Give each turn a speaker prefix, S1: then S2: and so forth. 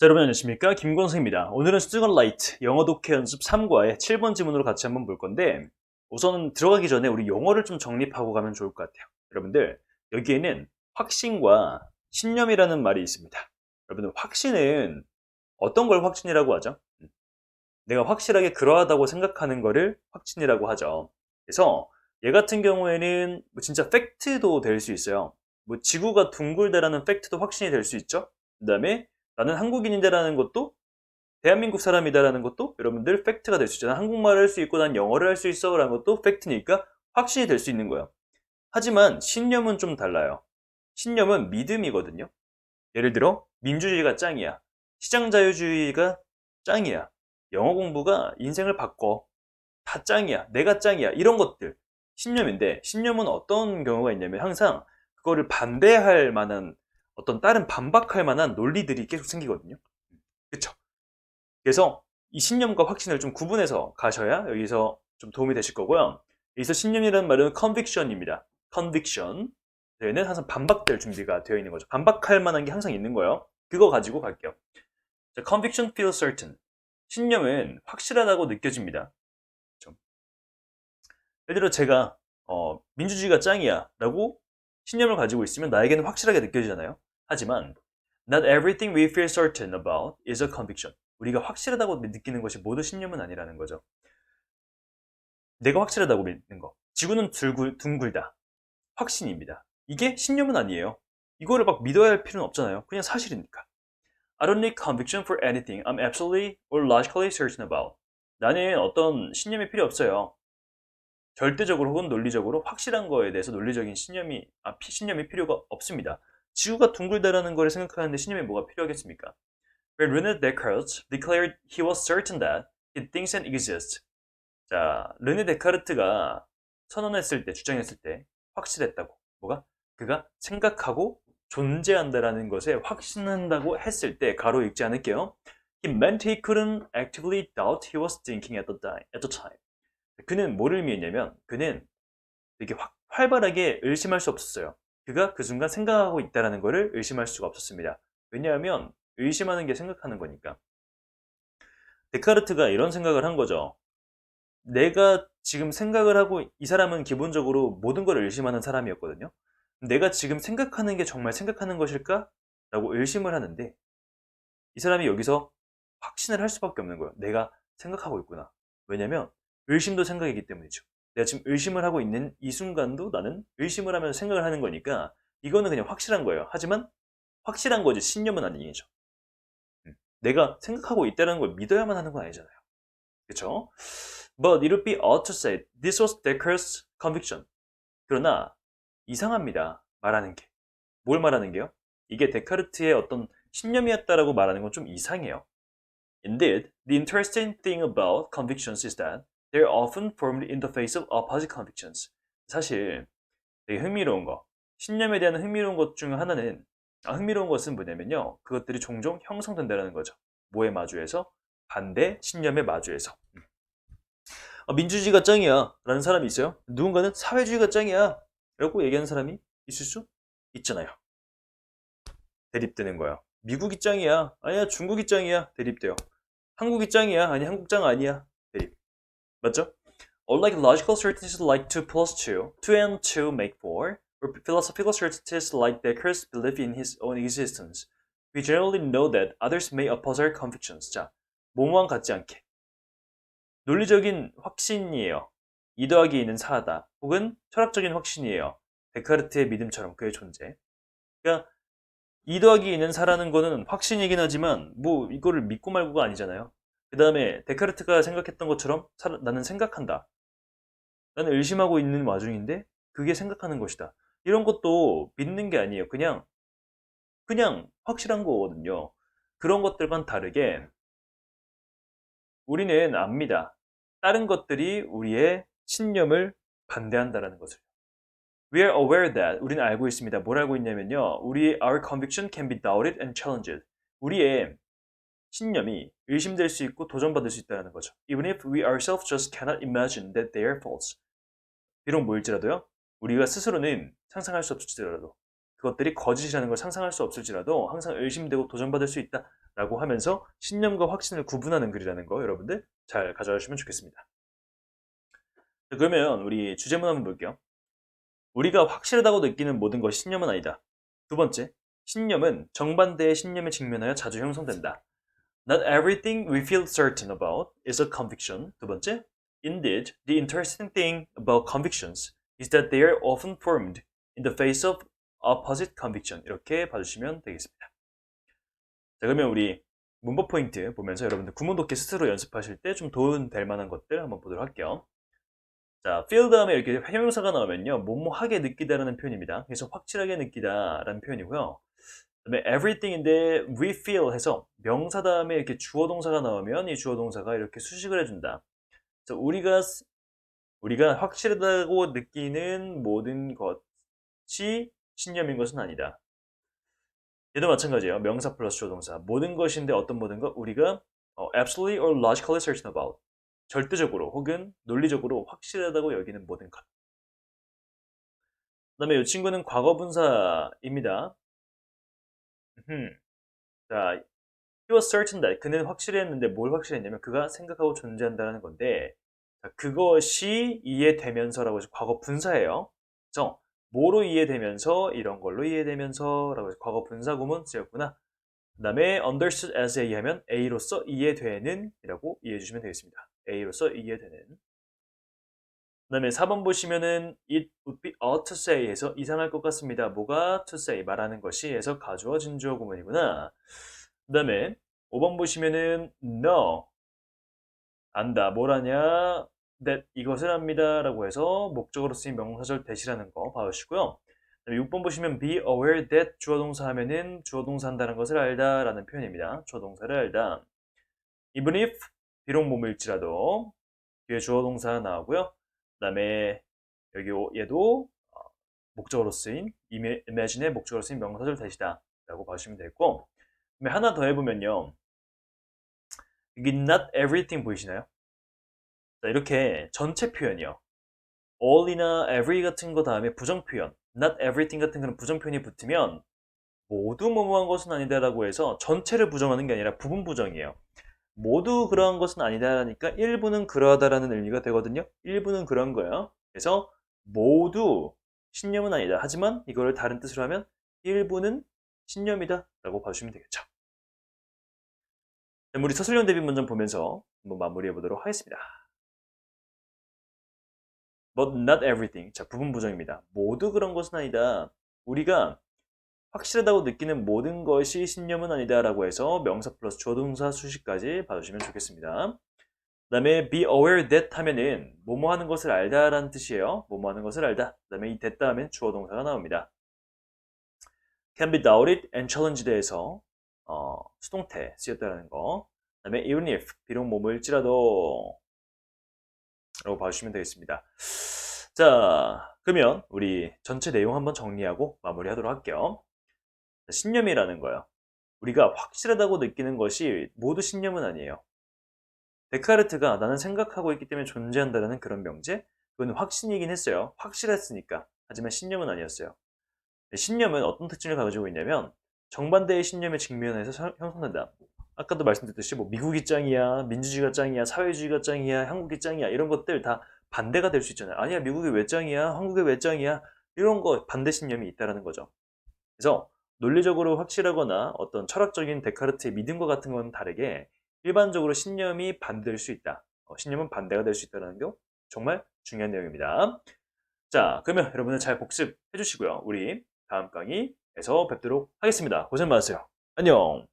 S1: 자, 여러분 안녕하십니까? 김권수입니다. 오늘은 스튜던 라이트 영어 독해 연습 3과의 7번 지문으로 같이 한번 볼 건데 우선 들어가기 전에 우리 영어를 좀 정립하고 가면 좋을 것 같아요. 여러분들 여기에는 확신과 신념이라는 말이 있습니다. 여러분들 확신은 어떤 걸 확신이라고 하죠? 내가 확실하게 그러하다고 생각하는 거를 확신이라고 하죠. 그래서 얘 같은 경우에는 뭐 진짜 팩트도 될 수 있어요. 뭐 지구가 둥글다라는 팩트도 확신이 될 수 있죠. 그 다음에 나는 한국인인데라는 것도 대한민국 사람이다라는 것도 여러분들 팩트가 될 수 있잖아. 한국말을 할 수 있고 난 영어를 할 수 있어 라는 것도 팩트니까 확신이 될 수 있는 거예요. 하지만 신념은 좀 달라요. 신념은 믿음이거든요. 예를 들어 민주주의가 짱이야. 시장 자유주의가 짱이야. 영어 공부가 인생을 바꿔. 다 짱이야. 내가 짱이야. 이런 것들. 신념인데 신념은 어떤 경우가 있냐면 항상 그거를 반대할 만한 어떤 다른 반박할 만한 논리들이 계속 생기거든요. 그쵸? 그래서 이 신념과 확신을 좀 구분해서 가셔야 여기서 좀 도움이 되실 거고요. 여기서 신념이라는 말은 conviction입니다. conviction. 얘는 항상 반박될 준비가 되어 있는 거죠. 반박할 만한 게 항상 있는 거예요. 그거 가지고 갈게요. 자, conviction feels certain. 신념은 확실하다고 느껴집니다. 그쵸? 예를 들어 제가 어, 민주주의가 짱이야 라고 신념을 가지고 있으면 나에게는 확실하게 느껴지잖아요. 하지만 not everything we feel certain about is a conviction. 우리가 확실하다고 느끼는 것이 모두 신념은 아니라는 거죠. 내가 확실하다고 믿는 거. 지구는 둥글, 둥글다. 확신입니다. 이게 신념은 아니에요. 이거를 막 믿어야 할 필요는 없잖아요. 그냥 사실이니까. I don't need conviction for anything I'm absolutely or logically certain about. 나는 어떤 신념이 필요 없어요. 절대적으로 혹은 논리적으로 확실한 거에 대해서 논리적인 신념이 아, 신념이 필요가 없습니다. 지구가 둥글다라는 걸 생각하는데 신념이 뭐가 필요하겠습니까? When René Descartes declared he was certain that he thinks and exists. 자, 르네 데카르트가 선언했을 때, 주장했을 때 확실했다고. 뭐가? 그가 생각하고 존재한다라는 것에 확신한다고 했을 때 가로 읽지 않을게요. He meant he couldn't actively doubt he was thinking at the time. At the time. 그는 뭐를 의미했냐면 그는 되게 확, 활발하게 의심할 수 없었어요. 그가 그 순간 생각하고 있다는 것을 의심할 수가 없었습니다. 왜냐하면 의심하는 게 생각하는 거니까. 데카르트가 이런 생각을 한 거죠. 내가 지금 생각을 하고 이 사람은 기본적으로 모든 걸 의심하는 사람이었거든요. 내가 지금 생각하는 게 정말 생각하는 것일까? 라고 의심을 하는데 이 사람이 여기서 확신을 할 수밖에 없는 거예요. 내가 생각하고 있구나. 왜냐면 의심도 생각이기 때문이죠. 내가 지금 의심을 하고 있는 이 순간도 나는 의심을 하면서 생각을 하는 거니까 이거는 그냥 확실한 거예요. 하지만 확실한 거지 신념은 아니죠. 음, 내가 생각하고 있다는 걸 믿어야만 하는 건 아니잖아요. 그렇죠? But it would be odd to say this was Descartes' conviction. 그러나 이상합니다. 말하는 게. 뭘 말하는 게요? 이게 데카르트의 어떤 신념이었다라고 말하는 건 좀 이상해요. Indeed, the interesting thing about convictions is that they're often formed in the face of opposite convictions. 사실 되게 흥미로운 거, 신념에 대한 흥미로운 것 중 하나는 아, 흥미로운 것은 뭐냐면요. 그것들이 종종 형성된다는 거죠. 뭐에 마주해서? 반대 신념에 마주해서. 아, 민주주의가 짱이야 라는 사람이 있어요. 누군가는 사회주의가 짱이야 라고 얘기하는 사람이 있을 수 있잖아요. 대립되는 거야. 미국이 짱이야. 아니야, 중국이 짱이야. 대립돼요. 한국이 짱이야. 아니, 한국 짱 아니야. 맞죠? Unlike logical certainties like 2 plus 2, 2 and 2 make 4, or philosophical certainties like Descartes' belief in his own existence, we generally know that others may oppose our convictions. 자, 모모랑 같지 않게. 논리적인 확신이에요. 2 더하기 2는 4다. 혹은 철학적인 확신이에요. 데카르트의 믿음처럼 그의 존재. 그러니까 2 더하기 2는 4라는 거는 확신이긴 하지만 뭐 이거를 믿고 말고가 아니잖아요. 그 다음에 데카르트가 생각했던 것처럼 나는 생각한다. 나는 의심하고 있는 와중인데 그게 생각하는 것이다. 이런 것도 믿는 게 아니에요. 그냥 그냥 확실한 거거든요. 그런 것들과는 다르게 우리는 압니다. 다른 것들이 우리의 신념을 반대한다라는 것을. We are aware that 우리는 알고 있습니다. 뭘 알고 있냐면요. 우리 our conviction can be doubted and challenged. 우리의 신념이 의심될 수 있고 도전받을 수 있다는 거죠. Even if we ourselves just cannot imagine that they are false. 비록 뭐일지라도요. 우리가 스스로는 상상할 수 없을지라도 그것들이 거짓이라는 걸 상상할 수 없을지라도 항상 의심되고 도전받을 수 있다라는 라고 하면서 신념과 확신을 구분하는 글이라는 거 여러분들 잘 가져와 주시면 좋겠습니다. 자, 그러면 우리 주제문 한번 볼게요. 우리가 확실하다고 느끼는 모든 것이 신념은 아니다. 두 번째, 신념은 정반대의 신념에 직면하여 자주 형성된다. Not everything we feel certain about is a conviction. 두 번째, indeed, the interesting thing about convictions is that they are often formed in the face of opposite conviction. 이렇게 봐주시면 되겠습니다. 자, 그러면 우리 문법 포인트 보면서 여러분들 구문 독해 스스로 연습하실 때 좀 도움 될 만한 것들 한번 보도록 할게요. 자, feel 다음에 이렇게 형용사가 나오면요. 뭐뭐하게 느끼다라는 표현입니다. 그래서 확실하게 느끼다라는 표현이고요. 그다음에 everything인데 we feel 해서 명사 다음에 이렇게 주어 동사가 나오면 이 주어 동사가 이렇게 수식을 해준다. 그래서 우리가 스- 우리가 확실하다고 느끼는 모든 것이 신념인 것은 아니다. 얘도 마찬가지예요. 명사 플러스 주어 동사. 모든 것인데 어떤 모든 것 우리가 어, absolutely or logically certain about 절대적으로 혹은 논리적으로 확실하다고 여기는 모든 것. 그 다음에 이 친구는 과거분사입니다. 음. 자, he was certain that 그는 확실했는데 뭘 확실했냐면 그가 생각하고 존재한다는 건데 자, 그것이 이해되면서라고 해서 과거 분사예요. 그래서 뭐로 이해되면서 이런 걸로 이해되면서라고 해서 과거 분사 구문 쓰였구나. 그 다음에 understood as A 하면 A로서 이해되는 이라고 이해해 주시면 되겠습니다. A로서 이해되는. 그 다음에 4번 보시면은 it would be ought to say 해서 이상할 것 같습니다. 뭐가 to say 말하는 것이 해서 가주어 진 주어 구문이구나. 그 다음에 5번 보시면은 no 안다 뭐라냐 that 이것을 합니다 라고 해서 목적으로 쓰인 명사절 대시라는 거 봐주시고요. 그다음에 6번 보시면 be aware that 주어 동사 하면은 주어 동사 한다는 것을 알다 라는 표현입니다. 주어 동사를 알다. even if 비록 몸일지라도 뒤에 주어 동사 나오고요. 그 다음에 여기 오- 얘도 어, 목적으로 쓰인 imagine의 목적으로 쓰인 명사절 대시다 라고 봐주시면 되겠고 그다음에 하나 더 해보면요. 여기 not everything 보이시나요? 자, 이렇게 전체 표현이요. all이나 every 같은 거 다음에 부정 표현, not everything 같은 그런 부정 표현이 붙으면 모두 뭐뭐한 것은 아니다라고 해서 전체를 부정하는 게 아니라 부분 부정이에요. 모두 그러한 것은 아니다라니까 일부는 그러하다라는 의미가 되거든요. 일부는 그런 거예요. 그래서 모두 신념은 아니다. 하지만 이거를 다른 뜻으로 하면 일부는 신념이다 라고 봐주시면 되겠죠. 우리 서술형 대비 문장 보면서 한번 마무리해 보도록 하겠습니다. But not everything. 자, 부분 부정입니다. 모두 그런 것은 아니다. 우리가 확실하다고 느끼는 모든 것이 신념은 아니다라고 해서 명사 플러스 조동사 수식까지 봐주시면 좋겠습니다. 그 다음에 be aware that 하면은 뭐뭐 하는 것을 알다라는 뜻이에요. 뭐뭐 하는 것을 알다. 그 다음에 이 됐다 하면 주어 동사가 나옵니다. can be doubted and challenged에서 어, 수동태 쓰였다는 거. 그 다음에 even if 비록 뭐뭐일지라도 라고 봐주시면 되겠습니다. 자, 그러면 우리 전체 내용 한번 정리하고 마무리하도록 할게요. 자, 신념이라는 거요. 우리가 확실하다고 느끼는 것이 모두 신념은 아니에요. 데카르트가 나는 생각하고 있기 때문에 존재한다는 그런 명제? 그건 확신이긴 했어요. 확실했으니까. 하지만 신념은 아니었어요. 신념은 어떤 특징을 가지고 있냐면 정반대의 신념에 직면해서 서- 형성된다. 아까도 말씀드렸듯이 뭐 미국이 짱이야, 민주주의가 짱이야, 사회주의가 짱이야, 한국이 짱이야 이런 것들 다 반대가 될 수 있잖아요. 아니야 미국이 왜 짱이야, 한국이 왜 짱이야 이런 거 반대 신념이 있다라는 거죠. 그래서 논리적으로 확실하거나 어떤 철학적인 데카르트의 믿음과 같은 건 다르게 일반적으로 신념이 반대될 수 있다. 어, 신념은 반대가 될 수 있다는 게 정말 중요한 내용입니다. 자, 그러면 여러분들 잘 복습해 주시고요. 우리 다음 강의에서 뵙도록 하겠습니다. 고생 많으세요. 안녕.